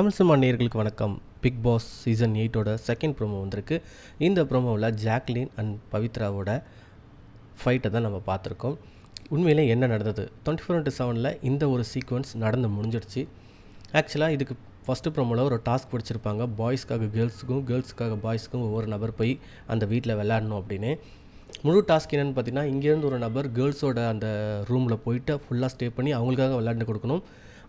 Tamil cinema நேயர்களுக்கு வணக்கம். Bigg Boss season எயிட்டோட செகண்ட் ப்ரோமோ வந்திருக்கு. இந்த ப்ரோமோவில் ஜாக்லின் அண்ட் பவித்ராவோட ஃபைட்டை தான் நம்ம பார்த்துருக்கோம். உண்மையிலே என்ன நடந்தது? டுவெண்ட்டி ஃபோர் இன்ட்டு செவனில் இந்த ஒரு சீக்வன்ஸ் நடந்து முடிஞ்சிடுச்சு. ஆக்சுவலாக இதுக்கு ஃபஸ்ட்டு ப்ரோமோவில் ஒரு டாஸ்க் பிடிச்சிருப்பாங்க. பாய்ஸ்க்காக கேர்ள்ஸுக்கும் கேர்ள்ஸுக்காக பாய்ஸ்க்கும் ஒவ்வொரு நபர் போய் அந்த வீட்டில் விளையாடணும் அப்படின்னு. முழு டாஸ்க் என்னென்னு பார்த்தீங்கன்னா இங்கேருந்து ஒரு நபர் கேர்ள்ஸோட அந்த ரூமில் போயிட்டு ஃபுல்லாக ஸ்டே பண்ணி அவங்களுக்காக விளையாண்டு கொடுக்கணும்.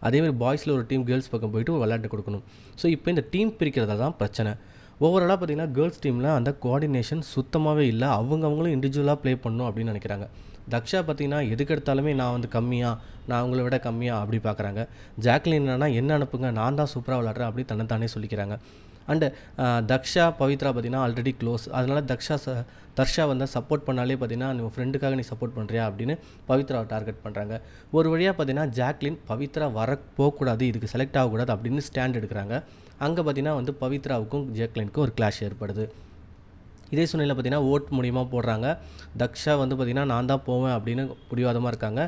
அதேமாதிரி பாய்ஸில் ஒரு டீம் கேர்ள்ஸ் பக்கம் போயிட்டு விளையாண்டு கொடுக்கணும். ஸோ இப்போ இந்த டீம் பிரிக்கிறதா தான் பிரச்சனை. ஓவராலாக பார்த்தீங்கன்னா கேர்ள்ஸ் டீமில் அந்த கோஆர்டினேஷன் சுத்தமாகவே இல்லை. அவங்க அவங்களும் இண்டிவிஜுவலாக ப்ளே பண்ணணும் அப்படின்னு நினைக்கிறாங்க. தக்ஷா பார்த்தீங்கன்னா எதுக்கு எடுத்தாலுமே நான் வந்து கம்மியாக நான் அவங்கள விட கம்மியாக அப்படி பார்க்குறாங்க. ஜாக்லின் என்னன்னா என்ன அனுப்புங்க? நான் தான் சூப்பராக விளாட்றேன் அப்படி தன்னைத்தானே சொல்லிக்கிறாங்க. அண்டு தக்ஷா பவித்ரா பார்த்தீங்கன்னா ஆல்ரெடி க்ளோஸ் அதனால் தக்ஷா ச தர்ஷா வந்து சப்போர்ட் பண்ணாலே பார்த்தீங்கன்னா நீ உன் ஃப்ரெண்டுக்காக நீ சப்போர்ட் பண்ணுறியா அப்படின்னு பவித்ராவை டார்கெட் பண்ணுறாங்க ஒரு வழியாக பார்த்தீங்கன்னா ஜாக்லின் பவித்ரா வர போகக்கூடாது இதுக்கு செலக்ட் ஆகக்கூடாது அப்படின்னு ஸ்டாண்ட் எடுக்கிறாங்க. அங்கே பார்த்தீங்கன்னா வந்து பவித்ராவுக்கும் ஜாக்லினுக்கும் ஒரு கிளாஷ் ஏற்படுது. இதே சூழ்நிலை பார்த்தீங்கன்னா ஓட் மூலியமாக போடுறாங்க. தக்ஷா வந்து பார்த்திங்கன்னா நான் தான் போவேன் அப்படின்னு பிடிவாதமாக இருக்காங்க.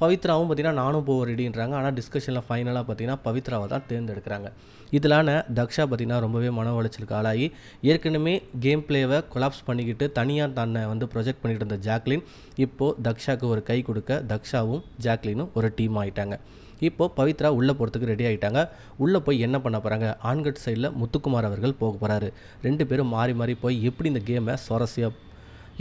பவித்ராவும் பார்த்தீங்கன்னா நானும் போக ரெடின்றாங்க ஆனால் டிஸ்கஷனில் ஃபைனலாக பார்த்தீங்கன்னா பவித்ராவை தான் தேர்ந்தெடுக்கிறாங்க. இதலான தக்ஷா பார்த்தீங்கன்னா ரொம்பவே மன உளைச்சலுக்கு ஆளாகி ஏற்கனவே கேம் பிளேவை கொலாப்ஸ் பண்ணிக்கிட்டு தனியாக தன்னை வந்து ப்ரொஜெக்ட் பண்ணிக்கிட்டு இருந்த ஜாக்லின் இப்போது தக்ஷாவுக்கு ஒரு கை கொடுக்க தக்ஷாவும் ஜாக்லினும் ஒரு டீம் ஆயிட்டாங்க. இப்போது பவித்ரா உள்ளே போகிறதுக்கு ரெடி ஆகிட்டாங்க உள்ளே போய் என்ன பண்ண போகிறாங்க ஆண்கட் சைடில் முத்துக்குமார் அவர்கள் போக போகிறாரு ரெண்டு பேரும் மாறி மாறி போய் எப்படி இந்த கேமை சுவாரஸ்யம்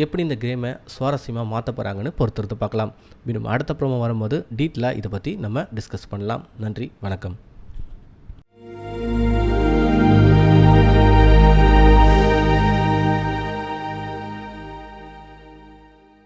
எப்படி இந்த கேமை சுவாரஸ்யமாக மாற்ற போகிறாங்கன்னு பொறுத்திருந்து பார்க்கலாம். மீண்டும் அடுத்த ப்ரோமோ வரும்போது டீட்டெயிலாக இதை பற்றி நம்ம டிஸ்கஸ் பண்ணலாம். நன்றி வணக்கம்.